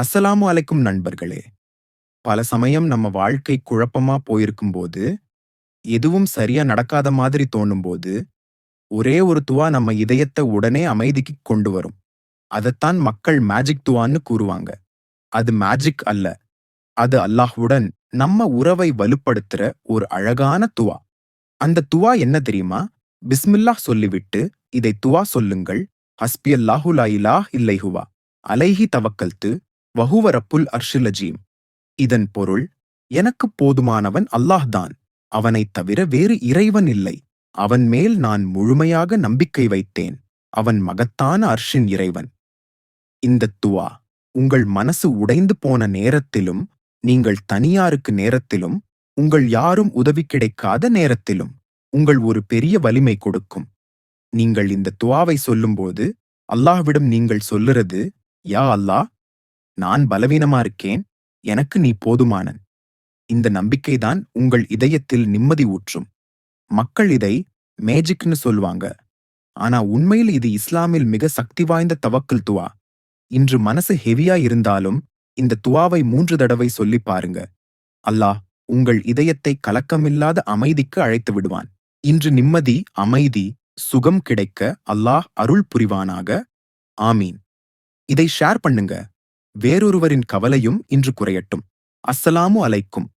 அஸ்ஸலாமு அலைக்கும் நண்பர்களே பல சமயம் நம்ம வாழ்க்கை குழப்பமா போயிருக்கும்போது எதுவும் சரியா நடக்காத மாதிரி தோணும்போது ஒரே ஒரு துவா நம்ம இதயத்தை உடனே அமைதிக்கு கொண்டு வரும். அதைத்தான் மக்கள் மேஜிக் துவான்னு கூறுவாங்க. அது மேஜிக் அல்ல. அது அல்லாஹ்வுடன் நம்ம உறவை வலுப்படுத்துற ஒரு அழகான துவா. அந்த துவா என்ன தெரியுமா? பிஸ்மில்லாஹ் சொல்லிவிட்டு இதை துவா சொல்லுங்கள். ஹஸ்பி அல்லாஹு லா இலாஹ் இல்லைஹுவா. அலைஹி தவக்கல்து வஹுவ ரப்புல் அர்ஷிலஜீம். இதன் பொருள் எனக்கு போதுமானவன் அல்லாஹ்தான். அவனைத் தவிர வேறு இறைவன் இல்லை. அவன் மேல் நான் முழுமையாக நம்பிக்கை வைத்தேன். அவன் மகத்தான அர்ஷின் இறைவன். இந்த துவா உங்கள் மனசு உடைந்து போன நேரத்திலும் நீங்கள் தனியாருக்கு நேரத்திலும் உங்கள் யாரும் உதவி கிடைக்காத நேரத்திலும் உங்கள் ஒரு பெரிய வலிமை கொடுக்கும். நீங்கள் இந்த துவாவை சொல்லும்போது அல்லாஹ்விடம் நீங்கள் சொல்லுறது யா அல்லாஹ் நான் பலவீனமா இருக்கேன் எனக்கு நீ போதுமானன். இந்த நம்பிக்கைதான் உங்கள் இதயத்தில் நிம்மதி ஊற்றும். மக்கள் இதை மேஜிக்னு சொல்வாங்க ஆனா உண்மையில் இது இஸ்லாமில் மிக சக்தி வாய்ந்த தவக்கல் துவா. இன்று மனசு ஹெவியா இருந்தாலும் இந்த துவாவை மூன்று தடவை சொல்லி பாருங்க. அல்லாஹ் உங்கள் இதயத்தை கலக்கமில்லாத அமைதிக்கு அழைத்து விடுவான். இன்று நிம்மதி அமைதி சுகம் கிடைக்க அல்லாஹ் அருள் புரிவானாக. ஆமீன். இதை ஷேர் பண்ணுங்க. வேறொருவரின் கவலையும் இன்று குறையட்டும். அஸ்ஸலாமு அலைக்கும்.